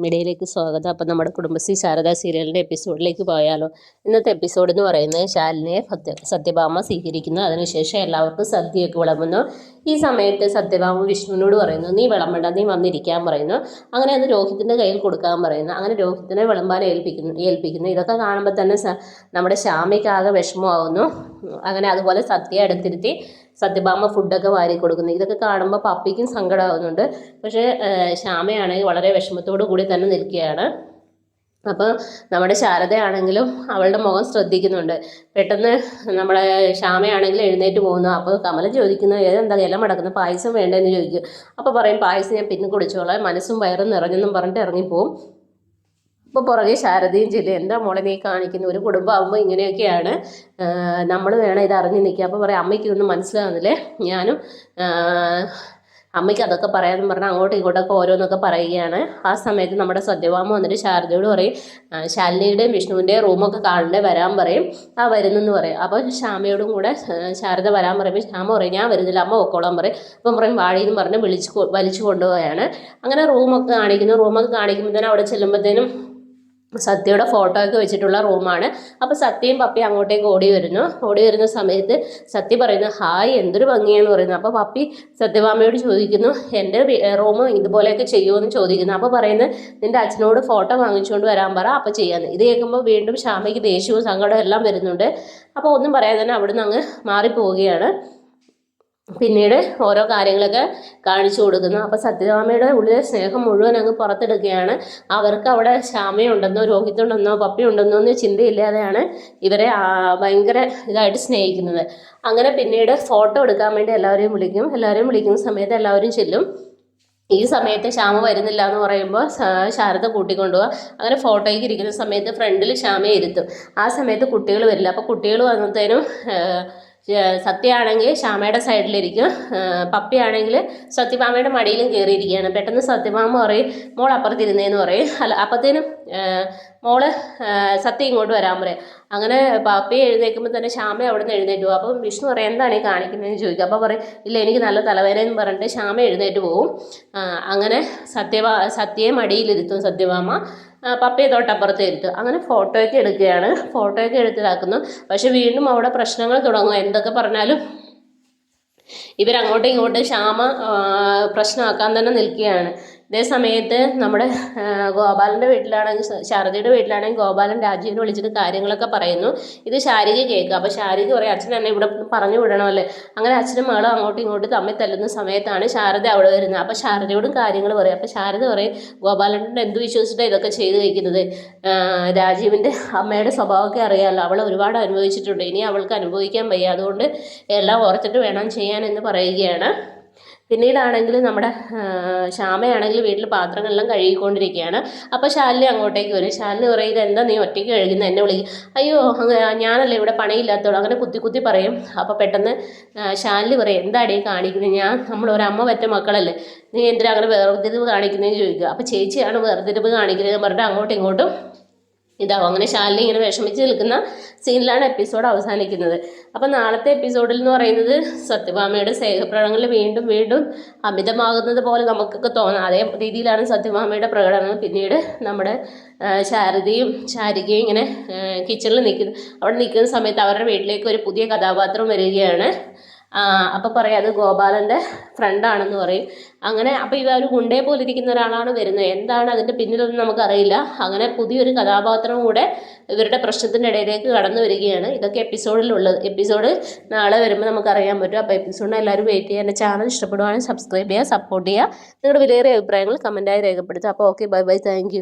മീഡിയയിലേക്ക് സ്വാഗതം. അപ്പം നമ്മുടെ കുടുംബശ്രീ ശാരദ സീരിയലിന്റെ എപ്പിസോഡിലേക്ക് പോയാലോ. ഇന്നത്തെ എപ്പിസോഡ് എന്ന് പറയുന്നത് ശാലിനിയെ സത്യ സത്യഭാമ സ്വീകരിക്കുന്നു. അതിനുശേഷം എല്ലാവർക്കും സദ്യയൊക്കെ വിളമ്പുന്നു. ഈ സമയത്ത് സത്യഭാമ വിഷ്ണുവിനോട് പറയുന്നു നീ വിളമ്പണ്ട നീ വന്നിരിക്കാൻ പറയുന്നു. അങ്ങനെ അത് രോഹിത്തിന്റെ കയ്യിൽ കൊടുക്കാൻ പറയുന്നു. അങ്ങനെ രോഹിത്തിനെ വിളമ്പാൻ ഏൽപ്പിക്കുന്നു ഏൽപ്പിക്കുന്നു. ഇതൊക്കെ കാണുമ്പോൾ തന്നെ നമ്മുടെ ശ്യാമിക്കാകെ വിഷമമാകുന്നു അങ്ങനെ അതുപോലെ സത്യ അടുത്തിരുത്തി സത്യഭാമ ഫുഡൊക്കെ വാരി കൊടുക്കുന്നത് ഇതൊക്കെ കാണുമ്പോൾ പപ്പിക്കും സങ്കടമാകുന്നുണ്ട് പക്ഷേ ശ്യാമയാണെങ്കിൽ വളരെ വിഷമത്തോടു കൂടി തന്നെ നിൽക്കുകയാണ്. അപ്പോൾ നമ്മുടെ ശാരദയാണെങ്കിലും അവളുടെ മുഖം ശ്രദ്ധിക്കുന്നുണ്ട്. പെട്ടെന്ന് നമ്മളെ ശ്യാമയാണെങ്കിലും എഴുന്നേറ്റ് പോകുന്നു. അപ്പോൾ കമലം ചോദിക്കുന്നു ഏതെന്താ ഇല മടക്കുന്നു പായസം വേണ്ടതെന്ന് ചോദിക്കും. അപ്പോൾ പറയും പായസം ഞാൻ പിന്നെ കുടിച്ചോളാം. മനസ്സും വയറും നിറഞ്ഞെന്നും പറഞ്ഞിട്ട് ഇറങ്ങിപ്പോവും. ഇപ്പോൾ പുറകെ ശാരദയും ചെല്ലും എന്താ മോളെ നീ കാണിക്കുന്ന ഒരു കുടുംബമാകുമ്പോൾ ഇങ്ങനെയൊക്കെയാണ്. നമ്മൾ വേണം ഇത് അറിഞ്ഞ് നിൽക്കുക അപ്പോൾ പറയാം അമ്മയ്ക്ക് ഇതൊന്നും മനസ്സിലാകുന്നില്ലേ ഞാനും അമ്മയ്ക്ക് അതൊക്കെ പറയാമെന്ന് പറഞ്ഞാൽ അങ്ങോട്ടും ഇങ്ങോട്ടൊക്കെ ഓരോന്നൊക്കെ പറയുകയാണ്. ആ സമയത്ത് നമ്മുടെ സത്യഭാമ വന്നിട്ട് ശാരദയോട് പറയും ശാലിനിയുടെയും വിഷ്ണുവിന്റെയും റൂമൊക്കെ കാണണ്ടേ വരാൻ പറയും. ആ വരുന്നെന്ന് പറയും. അപ്പോൾ ശ്യാമയോടും കൂടെ ശാരദ വരാൻ പറയുമ്പോൾ ശ്യാമ പറയും ഞാൻ വരുന്നില്ല അമ്മ പൊക്കോളാൻ പറയും. അപ്പം പറയും വാഴിയെന്ന് പറഞ്ഞ് വിളിച്ച് വലിച്ചു കൊണ്ടുപോവുകയാണ് അങ്ങനെ റൂമൊക്കെ കാണിക്കുന്നു. റൂമൊക്കെ കാണിക്കുമ്പോൾ തന്നെ അവിടെ ചെല്ലുമ്പോഴത്തേനും സത്യയുടെ ഫോട്ടോ ഒക്കെ വെച്ചിട്ടുള്ള റൂമാണ് അപ്പോൾ സത്യയും പപ്പി അങ്ങോട്ടേക്ക് ഓടി വരുന്നു. ഓടി വരുന്ന സമയത്ത് സത്യ പറയുന്നു ഹായ് എന്തൊരു ഭംഗിയാന്ന് പറയുന്നു. അപ്പോൾ പപ്പി സത്യഭാമയോട് ചോദിക്കുന്നു എന്റെ റൂം ഇതുപോലെയൊക്കെ ചെയ്യുമെന്ന് ചോദിക്കുന്നു. അപ്പോൾ പറയുന്നത് നിന്റെ അച്ഛനോട് ഫോട്ടോ വാങ്ങിച്ചുകൊണ്ട് വരാൻ പറ അപ്പോൾ ചെയ്യാന്ന്. ഇത് കേൾക്കുമ്പോൾ വീണ്ടും ശ്യാമയ്ക്ക് ദേഷ്യവും സങ്കടവും എല്ലാം വരുന്നുണ്ട്. അപ്പോൾ ഒന്നും പറയാതെ തന്നെ അവിടുന്ന് അങ്ങ് മാറിപ്പോവുകയാണ്. പിന്നീട് ഓരോ കാര്യങ്ങളൊക്കെ കാണിച്ചു കൊടുക്കുന്നു. അപ്പോൾ സത്യഭാമയുടെ ഉള്ളിലെ സ്നേഹം മുഴുവൻ അങ്ങ് പുറത്തെടുക്കുകയാണ്. അവർക്ക് അവിടെ ശ്യാമയുണ്ടെന്നോ രോഹിത്തുണ്ടെന്നോ പപ്പിയുണ്ടെന്നോ എന്ന് ചിന്തയില്ലാതെയാണ് ഇവരെ ഭയങ്കര ഇതായിട്ട് സ്നേഹിക്കുന്നത്. അങ്ങനെ പിന്നീട് ഫോട്ടോ എടുക്കാൻ വേണ്ടി എല്ലാവരെയും വിളിക്കും. എല്ലാവരെയും വിളിക്കുന്ന സമയത്ത് എല്ലാവരും ചെല്ലും. ഈ സമയത്ത് ശ്യാമ വരുന്നില്ല എന്ന് പറയുമ്പോൾ ശാരദ കൂട്ടിക്കൊണ്ടുപോകാം അങ്ങനെ ഫോട്ടോയ്ക്ക് ഇരിക്കുന്ന സമയത്ത് ഫ്രണ്ടിൽ ശ്യാമയെ ഇരുത്തും. ആ സമയത്ത് കുട്ടികൾ വരില്ല. അപ്പോൾ കുട്ടികൾ വന്നത്തേനും സത്യമാണെങ്കിൽ ശ്യാമയുടെ സൈഡിലിരിക്കും. പപ്പിയാണെങ്കിൽ സത്യഭാമയുടെ മടിയിലും കയറിയിരിക്കുകയാണ്. പെട്ടെന്ന് സത്യഭാമ പറയും മോൾ അപ്പുറത്തിരുന്നേന്ന് പറയും. അല്ല അപ്പത്തേനും മോൾ സത്യം ഇങ്ങോട്ട് വരാൻ പറയും. അങ്ങനെ പാപ്പി എഴുന്നേൽക്കുമ്പോൾ തന്നെ ശ്യാമ അവിടെ നിന്ന് എഴുന്നേറ്റ് പോകും. അപ്പം വിഷ്ണു പറയും എന്താണ് ഈ കാണിക്കുന്നതെന്ന് ചോദിക്കും. അപ്പോൾ പറയും ഇല്ല എനിക്ക് നല്ല തലവേദന എന്ന് പറഞ്ഞിട്ട് ശ്യാമ എഴുന്നേറ്റ് പോകും. അങ്ങനെ സത്യഭാ സത്യയെ മടിയിലിരുത്തും സത്യഭാമ. പപ്പയെ തൊട്ടപ്പുറത്ത് ഇരുത്തും. അങ്ങനെ ഫോട്ടോയൊക്കെ എടുക്കുകയാണ്. ഫോട്ടോയൊക്കെ എടുത്തിതാക്കുന്നു. പക്ഷെ വീണ്ടും അവിടെ പ്രശ്നങ്ങൾ തുടങ്ങും. എന്തൊക്കെ പറഞ്ഞാലും ഇവരങ്ങോട്ടും ഇങ്ങോട്ടും ശ്യാമ പ്രശ്നമാക്കാൻ തന്നെ നിൽക്കുകയാണ്. ഇതേ സമയത്ത് നമ്മുടെ ഗോപാലന്റെ വീട്ടിലാണെങ്കിൽ ശാരദയുടെ വീട്ടിലാണെങ്കിൽ ഗോപാലൻ രാജീവിനെ വിളിച്ചിട്ട് കാര്യങ്ങളൊക്കെ പറയുന്നു. ഇത് ശാരിക കേൾക്കുക അപ്പോൾ ശാരിക പറയും അച്ഛൻ എന്നെ ഇവിടെ പറഞ്ഞു വിടണമല്ലേ? അങ്ങനെ അച്ഛനും മകളും അങ്ങോട്ടും ഇങ്ങോട്ടും തമ്മിൽ തല്ലുന്ന സമയത്താണ് ശാരദ അവിടെ വരുന്നത്. അപ്പോൾ ശാരദയോടും കാര്യങ്ങൾ പറയും. അപ്പോൾ ശാരദ പറയും ഗോപാലന്റെ എന്ത് വിശ്വസിച്ചിട്ടാണ് ഇതൊക്കെ ചെയ്ത് കഴിക്കുന്നത് രാജീവിന്റെ അമ്മയുടെ സ്വഭാവമൊക്കെ അറിയാമല്ലോ അവൾ ഒരുപാട് അനുഭവിച്ചിട്ടുണ്ട്. ഇനി അവൾക്ക് അനുഭവിക്കാൻ വയ്യ. അതുകൊണ്ട് എല്ലാം ഓർത്തിട്ട് വേണം ചെയ്യാൻ എന്ന് പറയുകയാണ്. പിന്നീടാണെങ്കിൽ നമ്മുടെ ശ്യാമയാണെങ്കിൽ വീട്ടിൽ പാത്രങ്ങളെല്ലാം കഴുകിക്കൊണ്ടിരിക്കുകയാണ്. അപ്പോൾ ശാലിനി അങ്ങോട്ടേക്ക് വരും. ശാലിനി പറയും ഇതെന്താ നീ ഒറ്റയ്ക്ക് കഴുകുന്നത് എന്നെ വിളിക്കും അയ്യോ ഞാനല്ലേ ഇവിടെ പണിയില്ലാത്തോളൂ. അങ്ങനെ കുത്തി കുത്തി പറയും. അപ്പോൾ പെട്ടെന്ന് ശാലിനി പറയും എന്താടി കാണിക്കുന്നത് ഞാൻ നമ്മൾ ഒരമ്മ പറ്റ മക്കളല്ലേ. നീ എന്തിനാ അങ്ങനെ വേർതിരിവ് കാണിക്കുന്നതെന്ന് ചോദിക്കുക? അപ്പോൾ ചേച്ചിയാണ് വേർതിരിവ് കാണിക്കുന്നത് പറഞ്ഞിട്ട് അങ്ങോട്ടും ഇങ്ങോട്ടും ഇതാവും. അങ്ങനെ ശാലിനി ഇങ്ങനെ വിഷമിച്ച് നിൽക്കുന്ന സീനിലാണ് എപ്പിസോഡ് അവസാനിക്കുന്നത്. അപ്പോൾ നാളത്തെ എപ്പിസോഡിൽ എന്ന് പറയുന്നത് സത്യഭാമയുടെ സ്നേഹപ്രകടനങ്ങൾ വീണ്ടും വീണ്ടും അമിതമാകുന്നത് പോലെ നമുക്കൊക്കെ തോന്നാം. അതേ രീതിയിലാണ് സത്യഭാമയുടെ പ്രകടനം പിന്നീട് നമ്മുടെ ശാരദയും ശാരികയും ഇങ്ങനെ കിച്ചണിൽ നിൽക്കുന്നു അവിടെ നിൽക്കുന്ന സമയത്ത് അവരുടെ വീട്ടിലേക്ക് ഒരു പുതിയ കഥാപാത്രം വരികയാണ്. അപ്പോൾ പറയും അത് ഗോപാലന്റെ ഫ്രണ്ടാണെന്ന് പറയും. അങ്ങനെ അപ്പോൾ ഇവ ഒരു ഗുണ്ടയെ പോലെ ഇരിക്കുന്ന ഒരാളാണ് വരുന്നത്. എന്താണ് അതിന്റെ പിന്നിലൊന്നും നമുക്കറിയില്ല. അങ്ങനെ പുതിയൊരു കഥാപാത്രം കൂടെ ഇവരുടെ പ്രശ്നത്തിന്റെ ഇടയിലേക്ക് കടന്നു വരികയാണ്. ഇതൊക്കെ എപ്പിസോഡിലുള്ളത് എപ്പിസോഡ് നാളെ വരുമ്പോൾ നമുക്കറിയാൻ പറ്റും. അപ്പോൾ എപ്പിസോഡിന് എല്ലാവരും വെയിറ്റ് ചെയ്യുക. എന്റെ ചാനൽ ഇഷ്ടപ്പെടുവാണെങ്കിൽ സബ്സ്ക്രൈബ് ചെയ്യുക സപ്പോർട്ട് ചെയ്യുക. നിങ്ങളുടെ വിലയേറിയ അഭിപ്രായങ്ങൾ കമന്റായി രേഖപ്പെടുത്തുക. അപ്പോൾ ഓക്കെ ബൈ ബൈ താങ്ക്